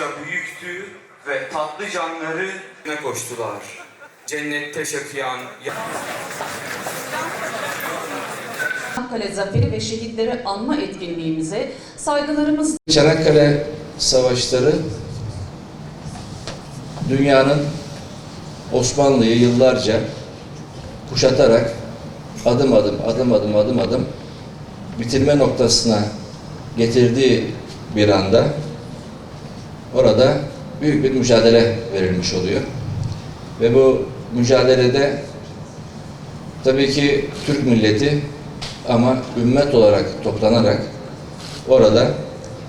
büyüttü ve tatlı canları ne koştular. Cennette şakıyan Çanakkale Zaferi ve Şehitleri Anma etkinliğimize saygılarımız Çanakkale Savaşları dünyanın Osmanlı'yı yıllarca kuşatarak adım adım adım adım adım adım bitirme noktasına getirdiği bir anda orada büyük bir mücadele verilmiş oluyor. Ve bu mücadelede tabii ki Türk milleti ama ümmet olarak toplanarak orada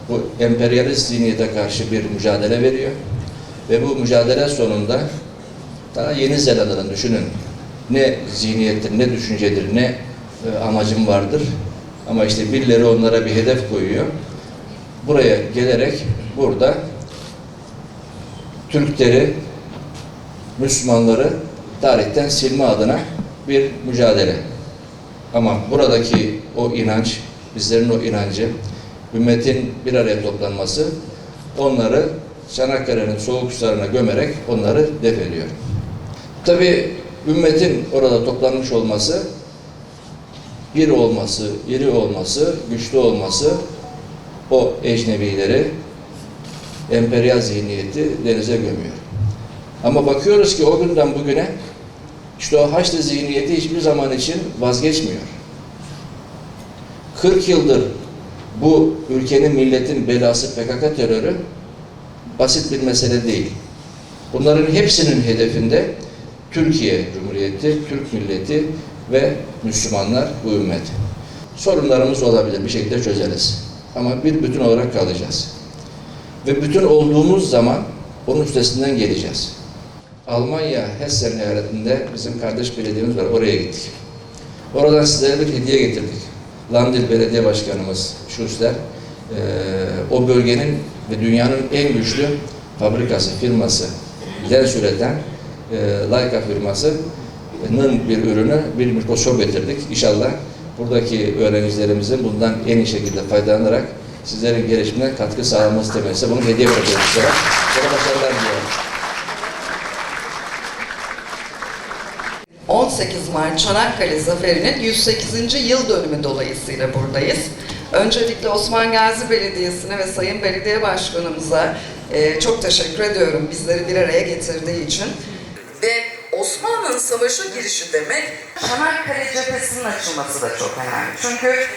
bu emperyalist zihniyete karşı bir mücadele veriyor. Ve bu mücadele sonunda daha Yeni Zelanda'dan düşünün. Ne zihniyettir, ne düşüncedir, ne e, amacım vardır. Ama işte birileri onlara bir hedef koyuyor. Buraya gelerek burada Türkleri, Müslümanları tarihten silme adına bir mücadele. Ama buradaki o inanç, bizlerin o inancı, ümmetin bir araya toplanması onları Çanakkale'nin soğuk sularına gömerek onları def ediyor. Tabi ümmetin orada toplanmış olması, bir olması, iri olması, güçlü olması o ecnebileri, emperyal zihniyeti denize gömüyor. Ama bakıyoruz ki o günden bugüne işte o Haçlı zihniyeti hiçbir zaman için vazgeçmiyor. 40 yıldır bu ülkenin milletin belası PKK terörü basit bir mesele değil. Bunların hepsinin hedefinde Türkiye Cumhuriyeti, Türk milleti ve Müslümanlar bu ümmet. Sorunlarımız olabilir, bir şekilde çözeriz. Ama bir bütün olarak kalacağız. Ve bütün olduğumuz zaman onun üstesinden geleceğiz. Almanya Hessen eyaletinde bizim kardeş belediyemiz var. Oraya gittik. Oradan sizlere bir hediye getirdik. Landil Belediye Başkanımız Schuster, eee, o bölgenin ve dünyanın en güçlü fabrikası, firması, lens üreten eee Leica firmasının bir ürünü bir mikroskop getirdik. İnşallah buradaki öğrencilerimizin bundan en iyi şekilde faydalanarak sizlerin gelişimine katkı sağlaması temeliyle bunu hediye bırakıyoruz size. Sana başarılar diliyorum. 18 Mart Çanakkale Zaferi'nin 108. yıl dönümü dolayısıyla buradayız. Öncelikle Osman Gazi Belediyesi'ne ve Sayın Belediye Başkanımıza e, çok teşekkür ediyorum bizleri bir araya getirdiği için. Ve Osmanlı'nın savaşa girişi demek Çanakkale cephesinin açılması da çok önemli. Çünkü